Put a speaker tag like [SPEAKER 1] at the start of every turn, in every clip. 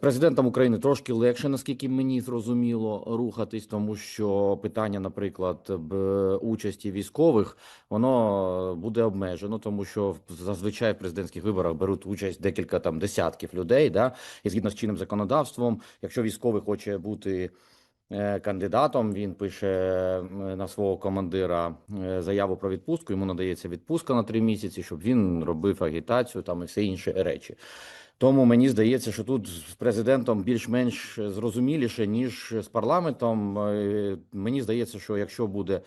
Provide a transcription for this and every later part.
[SPEAKER 1] Президентом України трошки легше, наскільки мені зрозуміло, рухатись, тому що питання, наприклад, участі військових, воно буде обмежено, тому що зазвичай в президентських виборах беруть участь декілька там десятків людей. Да? І згідно з чинним законодавством, якщо військовий хоче бути кандидатом, він пише е, на свого командира е, заяву про відпустку. Йому надається відпустка на три місяці, щоб він робив агітацію там і все інші речі. Тому мені здається, що тут з президентом більш-менш зрозуміліше, ніж з парламентом. Е, Мені здається, що якщо буде е,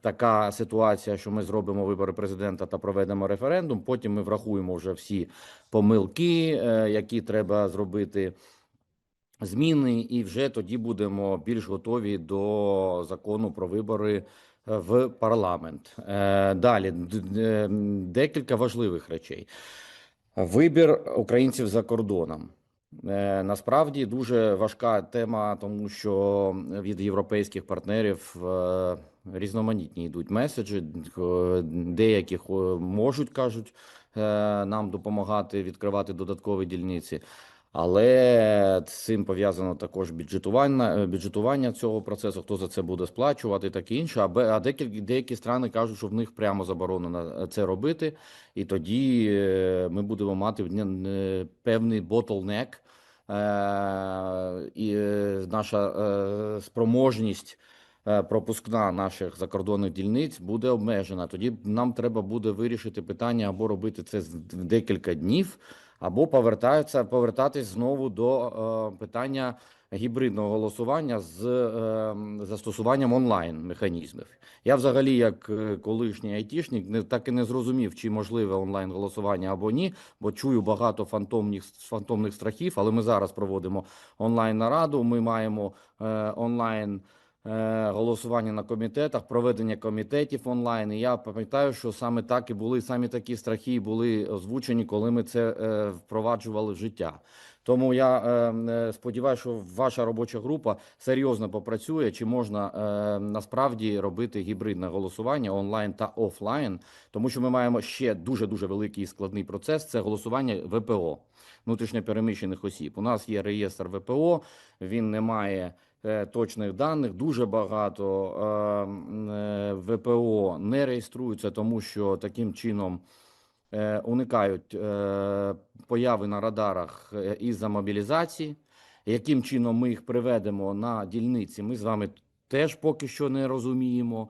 [SPEAKER 1] така ситуація, що ми зробимо вибори президента та проведемо референдум, потім ми врахуємо вже всі помилки, е, які треба зробити. Зміни, і вже тоді будемо більш готові до закону про вибори е, в парламент. Е, Далі м, декілька важливих речей. Вибір українців за кордоном. Е, Насправді дуже важка тема, тому що від європейських партнерів е, різноманітні йдуть меседжі. Е, Деякі можуть кажуть е, нам допомагати відкривати додаткові дільниці. Але цим пов'язано також бюджетування, е, бюджетування цього процесу, хто за це буде сплачувати, таке інше. А, деякі, деякі страни кажуть, що в них прямо заборонено це робити. І тоді е, ми будемо мати е, певний ботлнек, е, і е, наша е, спроможність е, пропускна наших закордонних дільниць буде обмежена. Тоді нам треба буде вирішити питання або робити це в декілька днів, або повертаються повертатись знову до е, питання гібридного голосування з е, застосуванням онлайн механізмів. Я взагалі, як е, колишній айтішник, не так і не зрозумів, чи можливе онлайн голосування або ні, бо чую багато фантомних фантомних страхів. Але ми зараз проводимо онлайн нараду. Ми маємо е, онлайн. Е, Голосування на комітетах, проведення комітетів онлайн. І я пам'ятаю, що саме так і були самі такі страхи були озвучені, коли ми це е, впроваджували в життя. Тому я е, сподіваюся, що ваша робоча група серйозно попрацює, чи можна насправді робити гібридне голосування онлайн та офлайн, тому що ми маємо ще дуже дуже великий і складний процес. Це голосування ВПО внутрішньопереміщених осіб. У нас є реєстр ВПО, він не має. Е, Точних даних дуже багато е, е, ВПО не реєструються, тому що таким чином уникають появи на радарах е, із-за мобілізації. Яким чином ми їх приведемо на дільниці, ми з вами теж поки що не розуміємо.